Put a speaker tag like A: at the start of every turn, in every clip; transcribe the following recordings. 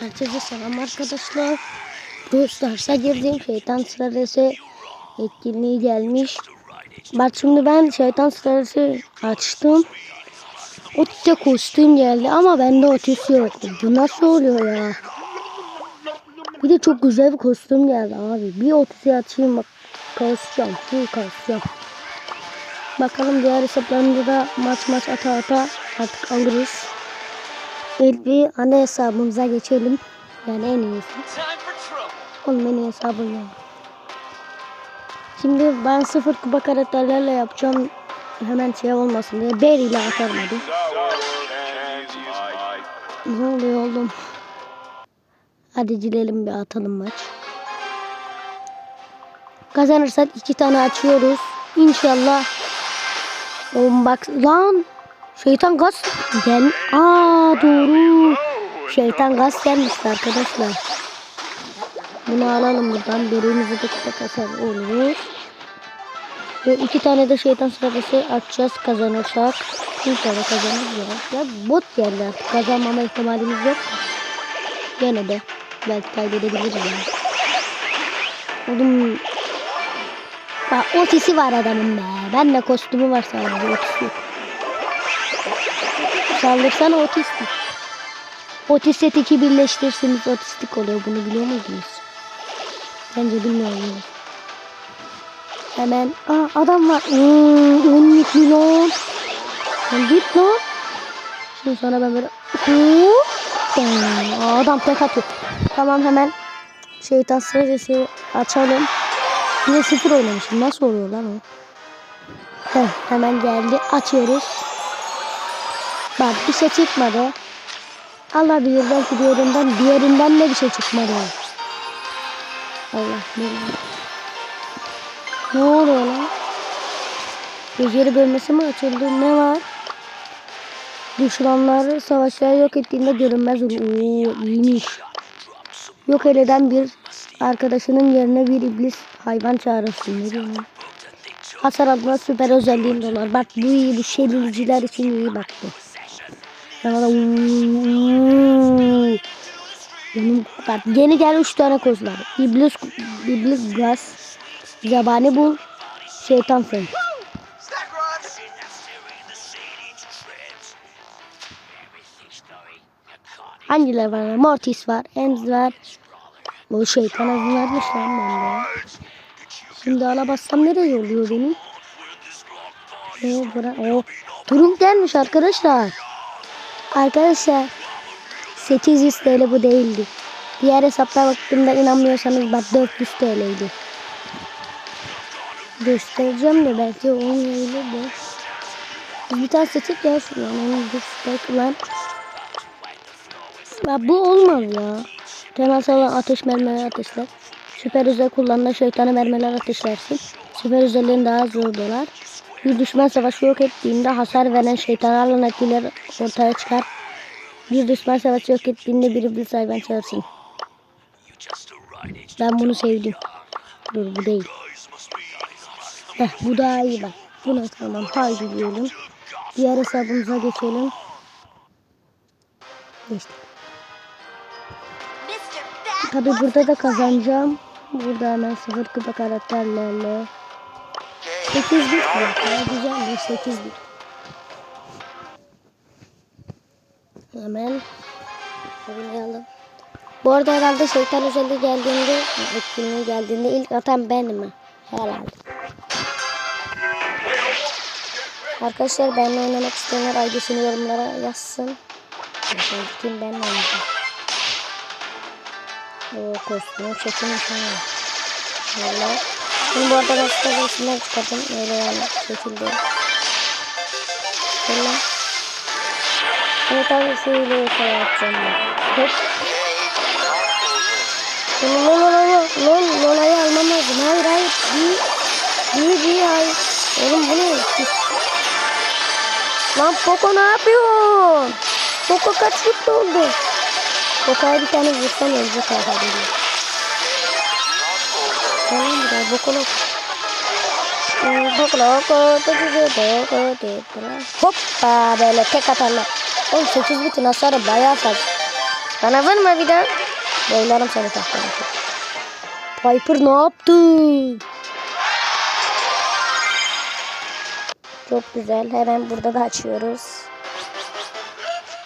A: Herkese selam arkadaşlar. Dostlarsa girdim. Şeytan sırası etkinliği gelmiş. Bak şimdi ben şeytan sırası açtım. Otiste kostüm geldi ama bende otis yok. Bu nasıl oluyor ya? Bir de çok güzel bir kostüm geldi abi. Bir otisi açayım bak. Kasacağım. Full kasacağım. Bakalım diğer hesaplarımda da maç maç ata ata artık alırız. İlk bir ana hesabımıza geçelim. Yani en iyisi. Oğlum en iyi hesabım ya. Şimdi ben sıfır kupa karakterlerle yapacağım. Hemen şey olmasın diye. Ber ile atarım hadi. Ne oluyor oğlum? Hadi dilelim bir atalım maç. Kazanırsak iki tane açıyoruz. İnşallah. Oğlum bak lan. Şeytan gaz gel. Aa doğru. Şeytan gaz gelmişti arkadaşlar. Bunu alalım buradan. Birimizi de kupa kasar olur. Ve iki tane de şeytan sırası açacağız kazanırsak. İnşallah kazanırız ya. Bot geldi artık. Kazanmama ihtimalimiz yok. Gene de. Belki kaybedebiliriz yani. Oğlum. Bak otisi var adamın be. Ben de kostümü var sadece otisi yok. Saldırsana otistik. Otistik iki birleştirirseniz otistik oluyor. Bunu biliyor muydunuz? Bence bilmiyorum. Hemen. Aa adam var. Hmm, 12 milyon. Lan git lan. Şimdi sonra ben böyle. Aa, adam tek atıyor. Tamam hemen. Şeytan sırası açalım. Yine sıfır oynamışım. Nasıl oluyor lan o? Heh, hemen geldi. Açıyoruz. Bak bir şey çıkmadı. Allah bilir belki diğerinden, diğerinden de bir şey çıkmadı. Allah bilir. Ne oluyor lan? Beceri bölmesi mi açıldı? Ne var? Düşmanları savaşları yok ettiğinde görünmez olur. İyiymiş. Yok eden bir arkadaşının yerine bir iblis hayvan. Ne diyorsun? Hasar adına süper özelliğim dolar. Bak bu iyi bu şerilciler için iyi bak bu. Bunun bak yeni gel 3 tane koz var. İblis iblis gaz. Yabani bul. Şeytan sen. Hangiler var? Mortis var. Ems var. Bu şeytan azı vermiş lan bende. Şimdi alabassam nereye yolluyor beni? Ne bura? Oh. Durum gelmiş arkadaşlar. Arkadaşlar 800 TL bu değildi. Diğer hesaplara baktığımda inanmıyorsanız bak 400 TL'ydi. Göstereceğim de belki olmayabilir bir tane seçip şunu. Yani bir spike lan. Ya bu olmaz ya. Temel sağlam ateş mermileri ateşler. Süper özel kullanılan şeytana mermiler ateşlersin. Süper özelliğin daha zor dolar. Bir düşman savaşı yok ettiğinde hasar veren şeytanlarla etkiler ortaya çıkar. Bir düşman savaşı yok ettiğinde bir iblis hayvan çağırsın. Ben bunu sevdim. Dur bu değil. Heh, bu daha iyi bak. Buna tamam. Haydi diyelim. Diğer hesabımıza geçelim. Geçtik. Tabi burada da kazanacağım. Burada hemen sıfır kupa karakterlerle. 8 bit var. Ya güzel bir 8 bit. Hemen oynayalım. Bu arada herhalde şeytan özelliği geldiğinde, etkinliği geldiğinde ilk atan benim mi? Herhalde. Arkadaşlar benimle oynamak isteyenler ID'sini yorumlara yazsın. Mesela kim benimle oynayacağım. O kostümü çekilmiş ha. Valla. Şimdi bu arada ben size resimler çıkardım. Öyle yani şekilde. Şöyle. Evet abi şöyle yukarı atacağım ben. Hop. Lol lol lol lol lolayı almam lazım. Hayır hayır. Bir. Bir bir hayır. Oğlum bu ne? Lan Poco ne yapıyorsun? Poco kaç gitti oldu? Poco'ya bir tane vursan ölecek arkadaşlar. Tamam Poco'la. Poco'la Hoppa böyle tek atarlar. Oğlum 8 bitin hasarı bayağı fazla. Bana vurma bir daha. Boylarım seni tahtaya. Piper ne yaptı? Çok güzel. Hemen burada da açıyoruz.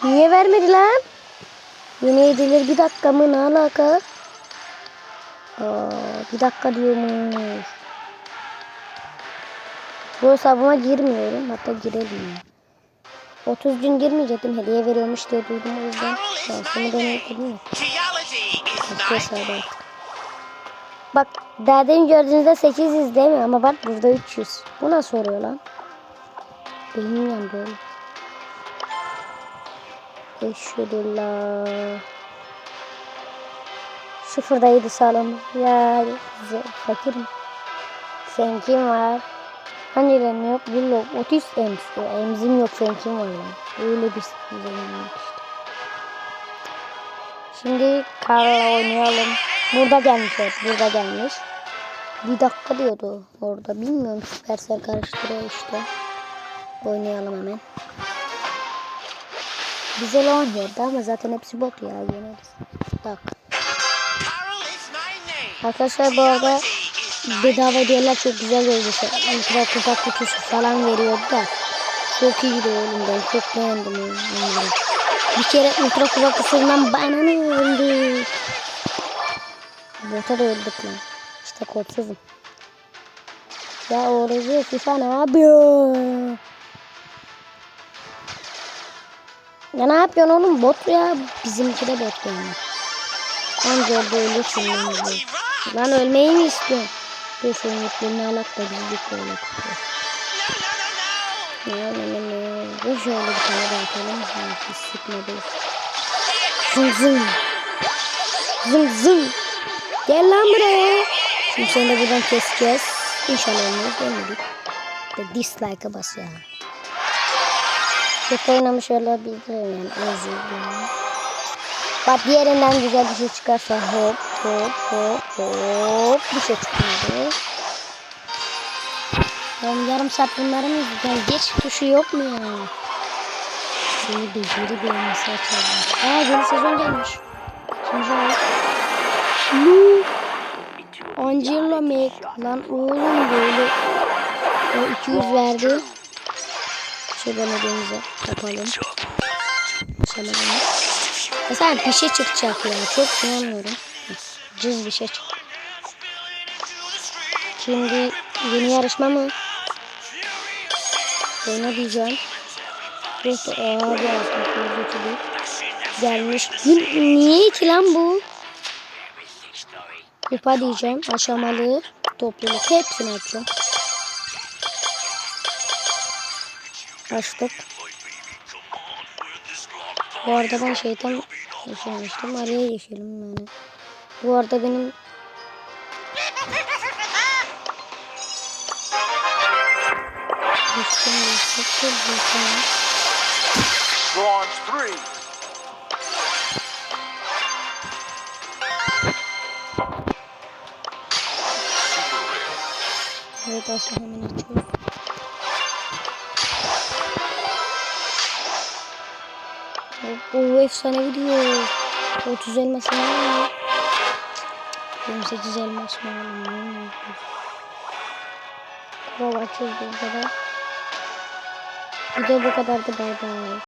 A: Niye vermedi lan? Yeni edilir bir dakika mı? Ne alaka? Aa, bir dakika diyormuş. Bu hesabıma girmiyorum. Hatta girelim. 30 gün girmeyecektim. Hediye veriyormuş diye duydum o yüzden. Şansımı denedim? Eski hesabı artık. Bak demin gördüğünüzde 800 değil mi? Ama bak burada 300. Bu nasıl oluyor lan? Beynim yandı oğlum. Eşhedullah. Sıfırdaydı sağlam. Ya fakirim. Sen kim var? Ben yok bir yok. Otis ems. Emzim yok sen kim var lan? Öyle bir sıkıntım yok işte. Şimdi Karla oynayalım. Burada gelmiş evet. Burada gelmiş. Bir dakika diyordu orada. Bilmiyorum. Süpersel karıştırıyor işte. Oynayalım hemen. Güzel oynuyordu ama zaten hepsi bot ya yeneriz. Tak. Arkadaşlar bu arada bedava hediyeler çok güzel oldu. Ultra kupa kutusu falan veriyordu da. Çok iyiydi oğlum ben çok beğendim onları. Bir kere ultra kupa kutusundan bana ne öldü? Bota da öldük lan. İşte kodsuzum. Ya oraya FIFA ne yapıyor? Ya ne yapıyorsun oğlum bot ya. Bizimki de bot yani. Anca orada ölürsün lan. ölmeyi mi istiyorsun? Dur şunun yüklerini alak da bizlik böyle tutuyor. Ne ne ne ne. Dur şöyle bir tane daha atalım. Hiç sıkmadıyız. Zım zım. Zım zım. Gel lan buraya. Şimdi seni de buradan keseceğiz. İnşallah olmaz. Ölmedik. De dislike'a bas ya. Çok oynamış olabilirim yani. Özür dilerim. Bak diğerinden güzel bir şey çıkarsa hop hop hop hop bir şey çıkmadı. Ben yarım saat bunları mı? Geç tuşu yok mu ya? Beni beceri beğenmesi açalım. Aa yeni sezon gelmiş. Şöyle. Lu. Angela Meg. Lan oğlum böyle. O 200 verdi. Şuradan ödemize yapalım. Şöyle. Mesela bir şey çıkacak ya. Çok beğenmiyorum. Cız bir şey çık. Şimdi yeni yarışma mı? Ben ne diyeceğim? Dost abi aslında gelmiş. Ni- Niye ki lan bu? Kupa diyeceğim. Aşamalı topluluk. Hepsini açacağım. Açtık. Bu arada ben şeytan yaşamıştım. Araya geçelim yani. Bu arada benim.
B: Bronze three.
A: Evet aslında hemen açıyorum. O, o efsane video. 30 elması ne var? 28 elmas mı? Kral açıyoruz burada da. Video bu kadardı bay bay.